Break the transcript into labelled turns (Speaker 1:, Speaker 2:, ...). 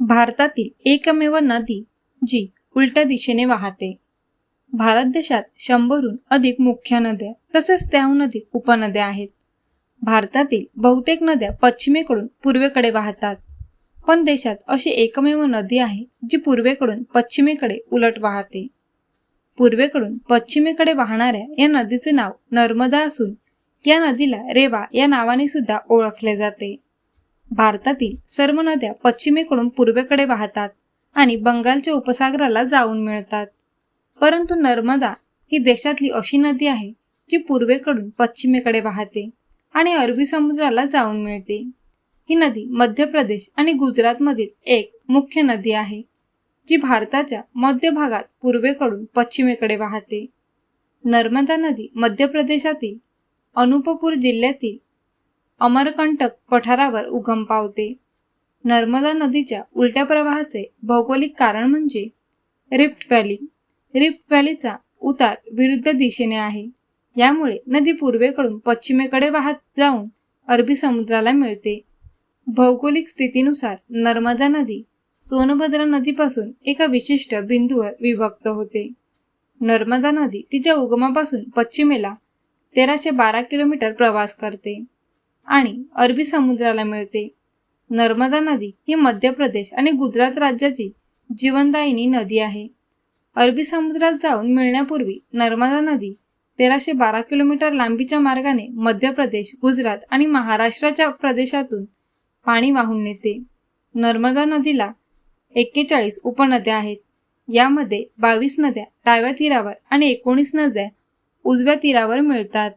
Speaker 1: भारतातील एकमेव नदी जी उलट्या दिशेने वाहते. भारत देशात शंभरहून अधिक मुख्य नद्या तसेच त्याहून अधिक उपनद्या आहेत. भारतातील बहुतेक नद्या पश्चिमेकडून पूर्वेकडे वाहतात. पण देशात अशी एकमेव नदी आहे जी पूर्वेकडून पश्चिमेकडे उलट वाहते. पूर्वेकडून पश्चिमेकडे वाहणाऱ्या या नदीचे नाव नर्मदा असून या नदीला रेवा या नावाने सुद्धा ओळखले जाते. भारतातील सर्व नद्या पश्चिमेकडून पूर्वेकडे वाहतात आणि बंगालच्या उपसागराला जाऊन मिळतात. परंतु नर्मदा ही देशातली अशी नदी आहे जी पूर्वेकडून पश्चिमेकडे वाहते आणि अरबी समुद्राला जाऊन मिळते. ही नदी मध्य प्रदेश आणि गुजरातमधील एक मुख्य नदी आहे जी भारताच्या मध्य भागात पूर्वेकडून पश्चिमेकडे वाहते. नर्मदा नदी मध्य प्रदेशातील अनुपपूर जिल्ह्यातील अमरकंटक पठारावर उगम पावते. नर्मदा नदीच्या उलट्या प्रवाहाचे भौगोलिक कारण म्हणजे रिफ्ट व्हॅली. रिफ्ट व्हॅलीचा उतार विरुद्ध दिशेने आहे. यामुळे नदी पूर्वेकडून पश्चिमेकडे वाहत जाऊन अरबी समुद्राला मिळते. भौगोलिक स्थितीनुसार नर्मदा नदी सोनभद्रा नदीपासून एका विशिष्ट बिंदूवर विभक्त होते. नर्मदा नदी तिच्या उगमापासून पश्चिमेला तेराशे बारा किलोमीटर प्रवास करते. आणि अरबी समुद्राला मिळते. नर्मदा नदी ही मध्य प्रदेश आणि गुजरात राज्याची जीवनदायिनी नदी आहे. अरबी समुद्रात जाऊन मिळण्यापूर्वी नर्मदा नदी तेराशे बारा किलोमीटर लांबीच्या मार्गाने मध्य प्रदेश गुजरात आणि महाराष्ट्राच्या प्रदेशातून पाणी वाहून नेते. नर्मदा नदीला एक्केचाळीस उपनद्या आहेत. यामध्ये बावीस नद्या डाव्या तीरावर आणि एकोणीस नद्या उजव्या तीरावर मिळतात.